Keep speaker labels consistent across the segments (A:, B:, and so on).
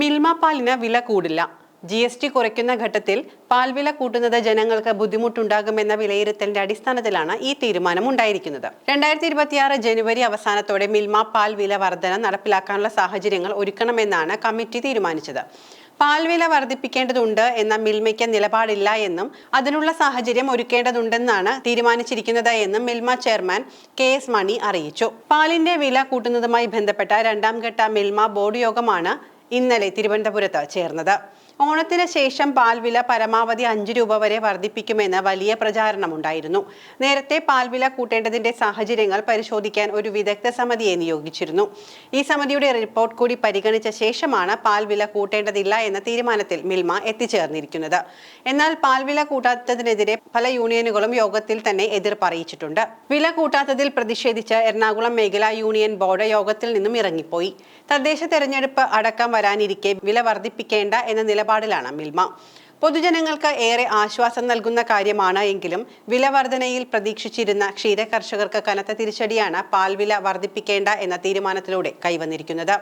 A: മിൽമ പാലിന് വില കൂടില്ല. ജി എസ് ടി കുറയ്ക്കുന്ന ഘട്ടത്തിൽ പാൽ വില കൂട്ടുന്നത് ജനങ്ങൾക്ക് ബുദ്ധിമുട്ടുണ്ടാകുമെന്ന വിലയിരുത്തലിന്റെ അടിസ്ഥാനത്തിലാണ് ഈ തീരുമാനം ഉണ്ടായിരിക്കുന്നത്. രണ്ടായിരത്തി ഇരുപത്തിയാറ് ജനുവരി അവസാനത്തോടെ മിൽമ പാൽ വില വർധന നടപ്പിലാക്കാനുള്ള സാഹചര്യങ്ങൾ ഒരുക്കണമെന്നാണ് കമ്മിറ്റി തീരുമാനിച്ചത്. പാൽ വില വർദ്ധിപ്പിക്കേണ്ടതുണ്ട് എന്ന മിൽമയ്ക്ക് നിലപാടില്ല എന്നും അതിനുള്ള സാഹചര്യം ഒരുക്കേണ്ടതുണ്ടെന്നാണ് തീരുമാനിച്ചിരിക്കുന്നത് എന്നും Milma chairman K S Mani അറിയിച്ചു. പാലിന്റെ വില കൂട്ടുന്നതുമായി ബന്ധപ്പെട്ട രണ്ടാം ഘട്ട മിൽമ ബോർഡ് യോഗമാണ് ഇന്നലെ തിരുവനന്തപുരത്ത് ചേർന്നത്. ഓണത്തിന് ശേഷം പാൽവില പരമാവധി അഞ്ച് രൂപ വരെ വർദ്ധിപ്പിക്കുമെന്ന് വലിയ പ്രചാരണമുണ്ടായിരുന്നു. നേരത്തെ പാൽവില കൂട്ടേണ്ടതിന്റെ സാഹചര്യങ്ങൾ പരിശോധിക്കാൻ ഒരു വിദഗ്ധ സമിതിയെ നിയോഗിച്ചിരുന്നു. ഈ സമിതിയുടെ റിപ്പോർട്ട് കൂടി പരിഗണിച്ച ശേഷമാണ് പാൽവില കൂട്ടേണ്ടതില്ല എന്ന തീരുമാനത്തിൽ മിൽമ എത്തിച്ചേർന്നിരിക്കുന്നത്. എന്നാൽ പാൽവില കൂട്ടാത്തതിനെതിരെ പല യൂണിയനുകളും യോഗത്തിൽ തന്നെ എതിർപ്പ് അറിയിച്ചിട്ടുണ്ട് വില കൂട്ടാത്തതിൽ പ്രതിഷേധിച്ച് എറണാകുളം മേഖലാ യൂണിയൻ ബോർഡ് യോഗത്തിൽ നിന്നും ഇറങ്ങിപ്പോയി. തദ്ദേശ തെരഞ്ഞെടുപ്പ് അടക്കം വരാനിരിക്കെ വില വർദ്ധിപ്പിക്കേണ്ട എന്ന നിലപാടിലാണ് മിൽമ. പൊതുജനങ്ങൾക്ക് ഏറെ ആശ്വാസം നൽകുന്ന കാര്യമാണ് എങ്കിലും വില വർധനയിൽ പ്രതീക്ഷിച്ചിരുന്ന ക്ഷീര കർഷകർക്ക് കനത്ത തിരിച്ചടിയാണ് പാൽവില വർദ്ധിപ്പിക്കേണ്ട എന്ന തീരുമാനത്തിലൂടെ കൈവന്നിരിക്കുന്നത്.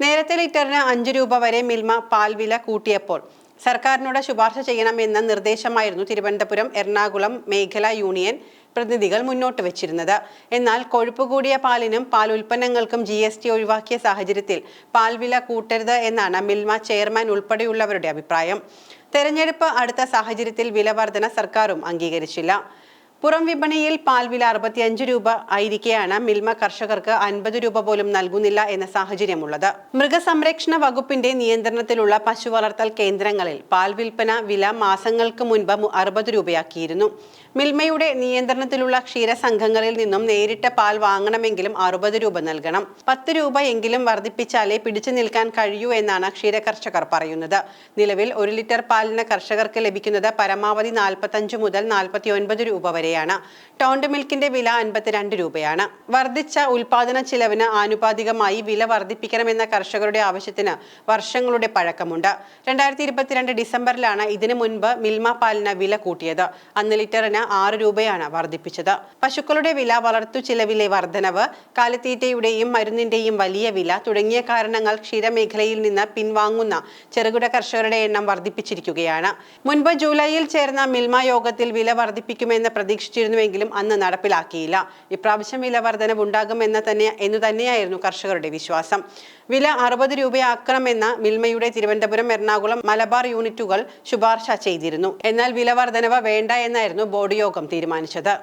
A: നേരത്തെ ലിറ്ററിന് അഞ്ച് രൂപ വരെ മിൽമ പാൽവില കൂട്ടിയപ്പോൾ സർക്കാരിനോട് ശുപാർശ ചെയ്യണമെന്ന നിർദ്ദേശമായിരുന്നു തിരുവനന്തപുരം എറണാകുളം മേഖലാ യൂണിയൻ പ്രതിനിധികൾ മുന്നോട്ട് വെച്ചിരുന്നത്. എന്നാൽ കൊഴുപ്പ് കൂടിയ പാലിനും പാൽ ഉൽപ്പന്നങ്ങൾക്കും ജി എസ് ടി ഒഴിവാക്കിയ സാഹചര്യത്തിൽ പാൽ വില കൂട്ടരുത് എന്നാണ് മിൽമ ചെയർമാൻ ഉൾപ്പെടെയുള്ളവരുടെ അഭിപ്രായം. തെരഞ്ഞെടുപ്പ് അടുത്ത സാഹചര്യത്തിൽ വില വർധന സർക്കാരും അംഗീകരിച്ചില്ല. പുറം വിപണിയിൽ പാൽവില അറുപത്തിയഞ്ച് രൂപ ആയിരിക്കെയാണ് മിൽമ കർഷകർക്ക് അൻപത് രൂപ പോലും നൽകുന്നില്ല എന്ന സാഹചര്യമുള്ളത്. മൃഗസംരക്ഷണ വകുപ്പിന്റെ നിയന്ത്രണത്തിലുള്ള പശു വളർത്തൽ കേന്ദ്രങ്ങളിൽ പാൽ വിൽപ്പന വില മാസങ്ങൾക്ക് മുൻപ് അറുപത് രൂപയാക്കിയിരുന്നു. മിൽമയുടെ നിയന്ത്രണത്തിലുള്ള ക്ഷീര സംഘങ്ങളിൽ നിന്നും നേരിട്ട് പാൽ വാങ്ങണമെങ്കിലും അറുപത് രൂപ നൽകണം. പത്ത് രൂപ എങ്കിലും വർദ്ധിപ്പിച്ചാലേ പിടിച്ചു നിൽക്കാൻ കഴിയൂ എന്നാണ് ക്ഷീര കർഷകർ പറയുന്നത്. നിലവിൽ ഒരു ലിറ്റർ പാലിന് കർഷകർക്ക് ലഭിക്കുന്നത് പരമാവധി നാൽപ്പത്തഞ്ച് മുതൽ നാൽപ്പത്തി രൂപ രൂപ വരെയാണ് ടോണ്ട് മിൽക്കിന്റെ വില അൻപത്തിരണ്ട് രൂപയാണ്. വർദ്ധിച്ച ഉൽപാദന ചിലവിന് ആനുപാതികമായി വില വർദ്ധിപ്പിക്കണമെന്ന കർഷകരുടെ ആവശ്യത്തിന് വർഷങ്ങളുടെ പഴക്കമുണ്ട്. രണ്ടായിരത്തി ഇരുപത്തിരണ്ട് ഡിസംബറിലാണ് ഇതിനു മുൻപ് മിൽമ പാലിന് വില കൂട്ടിയത്. അന്ന് ലിറ്ററിന് ആറ് രൂപയാണ് വർദ്ധിപ്പിച്ചത്. പശുക്കളുടെ വില വളർത്തു ചിലവിലെ വർധനവ് കാലിത്തീറ്റയുടെയും മരുന്നിന്റെയും വലിയ വില തുടങ്ങിയ കാരണങ്ങൾ ക്ഷീരമേഖലയിൽ നിന്ന് പിൻവാങ്ങുന്ന ചെറുകിട കർഷകരുടെ എണ്ണം വർദ്ധിപ്പിച്ചിരിക്കുകയാണ്. മുൻപ് ജൂലൈയിൽ ചേർന്ന മിൽമ യോഗത്തിൽ വില വർദ്ധിപ്പിക്കുമെന്ന് പ്രതീക്ഷിച്ചിരുന്നുവെങ്കിലും അന്ന് നടപ്പിലാക്കിയില്ല. ഇപ്രാവശ്യം വില വർധനവ് ഉണ്ടാകുമെന്ന് തന്നെ എന്നു തന്നെയായിരുന്നു കർഷകരുടെ വിശ്വാസം. വില അറുപത് രൂപയാക്കണമെന്ന മിൽമയുടെ തിരുവനന്തപുരം എറണാകുളം മലബാർ യൂണിറ്റുകൾ ശുപാർശ ചെയ്തിരുന്നു. എന്നാൽ വില വർധനവ് വേണ്ട എന്നായിരുന്നു ബോർഡ് യോഗം തീരുമാനിച്ചത്.